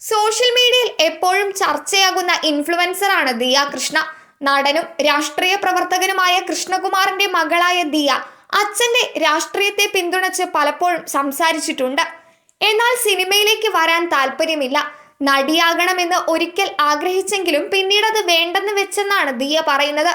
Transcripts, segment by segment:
Social മീഡിയയിൽ എപ്പോഴും ചർച്ചയാകുന്ന ഇൻഫ്ലുവൻസറാണ് ദിയ കൃഷ്ണ. നടനും രാഷ്ട്രീയ പ്രവർത്തകനുമായ കൃഷ്ണകുമാറിന്റെ മകളായ ദിയ അച്ഛന്റെ രാഷ്ട്രീയത്തെ പിന്തുണച്ച് പലപ്പോഴും സംസാരിച്ചിട്ടുണ്ട്. എന്നാൽ സിനിമയിലേക്ക് വരാൻ താല്പര്യമില്ല. നടിയാകണമെന്ന് ഒരിക്കൽ ആഗ്രഹിച്ചെങ്കിലും പിന്നീട് അത് വേണ്ടെന്ന് വെച്ചെന്നാണ് ദിയ പറയുന്നത്.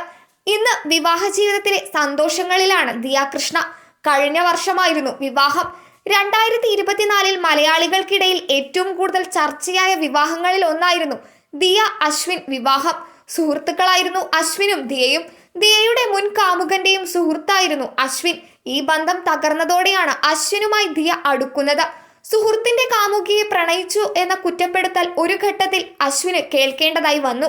ഇന്ന് വിവാഹ ജീവിതത്തിലെ സന്തോഷങ്ങളിലാണ് ദിയ കൃഷ്ണ. കഴിഞ്ഞ വർഷമായിരുന്നു വിവാഹം. രണ്ടായിരത്തി ഇരുപത്തിനാലിൽ മലയാളികൾക്കിടയിൽ ഏറ്റവും കൂടുതൽ ചർച്ചയായ വിവാഹങ്ങളിൽ ഒന്നായിരുന്നു ദിയ അശ്വിൻ വിവാഹം. സുഹൃത്തുക്കളായിരുന്നു അശ്വിനും ദിയയും. ദിയയുടെ മുൻ കാമുകന്റെയും സുഹൃത്തായിരുന്നു അശ്വിൻ. ഈ ബന്ധം തകർന്നതോടെയാണ് അശ്വിനുമായി ദിയ അടുക്കുന്നത്. സുഹൃത്തിന്റെ കാമുകിയെ പ്രണയിച്ചു എന്ന കുറ്റപ്പെടുത്തൽ ഒരു ഘട്ടത്തിൽ അശ്വിന് കേൾക്കേണ്ടതായി വന്നു.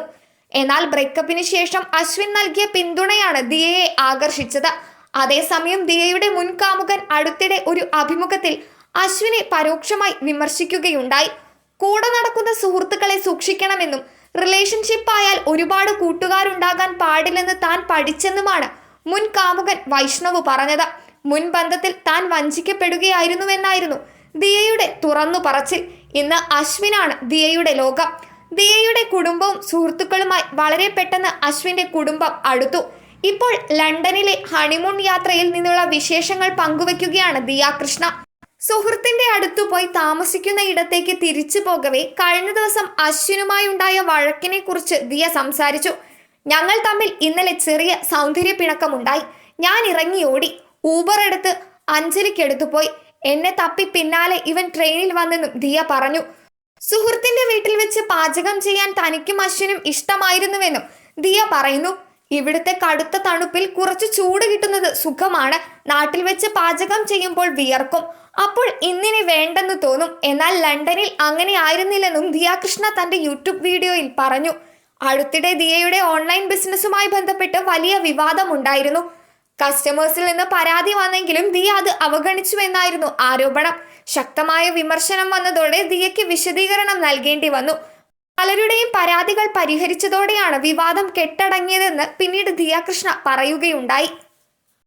എന്നാൽ ബ്രേക്കപ്പിന് ശേഷം അശ്വിൻ നൽകിയ പിന്തുണയാണ് ദിയയെ ആകർഷിച്ചത്. അതേസമയം ദിയയുടെ മുൻകാമുകൻ അടുത്തിടെ ഒരു അഭിമുഖത്തിൽ അശ്വിനെ പരോക്ഷമായി വിമർശിക്കുകയുണ്ടായി. കൂടെ നടക്കുന്ന സുഹൃത്തുക്കളെ സൂക്ഷിക്കണമെന്നും റിലേഷൻഷിപ്പ് ആയാൽ ഒരുപാട് കൂട്ടുകാരുണ്ടാകാൻ പാടില്ലെന്ന് താൻ പഠിച്ചെന്നുമാണ് മുൻ കാമുകൻ വൈഷ്ണവ് പറഞ്ഞത്. മുൻ ബന്ധത്തിൽ താൻ വഞ്ചിക്കപ്പെടുകയായിരുന്നുവെന്നായിരുന്നു ദിയയുടെ തുറന്നു പറച്ചിൽ. ഇന്ന് അശ്വിനാണ് ദിയയുടെ ലോകം. ദിയയുടെ കുടുംബവും സുഹൃത്തുക്കളുമായി വളരെ പെട്ടെന്ന് അശ്വിന്റെ കുടുംബം അടുത്തു. ഇപ്പോൾ ലണ്ടനിലെ ഹണിമൂൺ യാത്രയിൽ നിന്നുള്ള വിശേഷങ്ങൾ പങ്കുവെക്കുകയാണ് ദിയാകൃഷ്ണ സുഹൃത്തിന്റെ അടുത്തു പോയി താമസിക്കുന്ന ഇടത്തേക്ക് തിരിച്ചു പോകവേ കഴിഞ്ഞ ദിവസം അശ്വിനുമായി ഉണ്ടായ വഴക്കിനെ കുറിച്ച് ദിയ സംസാരിച്ചു. ഞങ്ങൾ തമ്മിൽ ഇന്നലെ ചെറിയ സൗന്ദര്യ പിണക്കമുണ്ടായി. ഞാൻ ഇറങ്ങി ഓടി. ഊബർ എടുത്ത് അഞ്ജലിക്കെടുത്തു പോയി. എന്നെ തപ്പി പിന്നാലെ ഇവൻ ട്രെയിനിൽ വന്നെന്നും ദിയ പറഞ്ഞു. സുഹൃത്തിന്റെ വീട്ടിൽ വെച്ച് പാചകം ചെയ്യാൻ തനിക്കും അശ്വിനും ഇഷ്ടമായിരുന്നുവെന്നും ദിയ പറയുന്നു. ഇവിടുത്തെ കടുത്ത തണുപ്പിൽ കുറച്ച് ചൂട് കിട്ടുന്നത് സുഖമാണ്. നാട്ടിൽ വെച്ച് പാചകം ചെയ്യുമ്പോൾ വിയർക്കും. അപ്പോൾ ഇന്നിനി വേണ്ടെന്ന് തോന്നും. എന്നാൽ ലണ്ടനിൽ അങ്ങനെ ആയിരുന്നില്ലെന്നും ദിയാകൃഷ്ണ തന്റെ യൂട്യൂബ് വീഡിയോയിൽ പറഞ്ഞു. അടുത്തിടെ ദിയയുടെ ഓൺലൈൻ ബിസിനസ്സുമായി ബന്ധപ്പെട്ട് വലിയ വിവാദമുണ്ടായിരുന്നു. കസ്റ്റമേഴ്സിൽ നിന്ന് പരാതി വന്നെങ്കിലും ദിയ അത് അവഗണിച്ചുവെന്നായിരുന്നു ആരോപണം. ശക്തമായ വിമർശനം വന്നതോടെ ദിയയ്ക്ക് വിശദീകരണം നൽകേണ്ടി വന്നു. പലരുടെയും പരാതികൾ പരിഹരിച്ചതോടെയാണ് വിവാദം കെട്ടടങ്ങിയതെന്ന് പിന്നീട് ദിയാകൃഷ്ണ പറയുകയുണ്ടായി.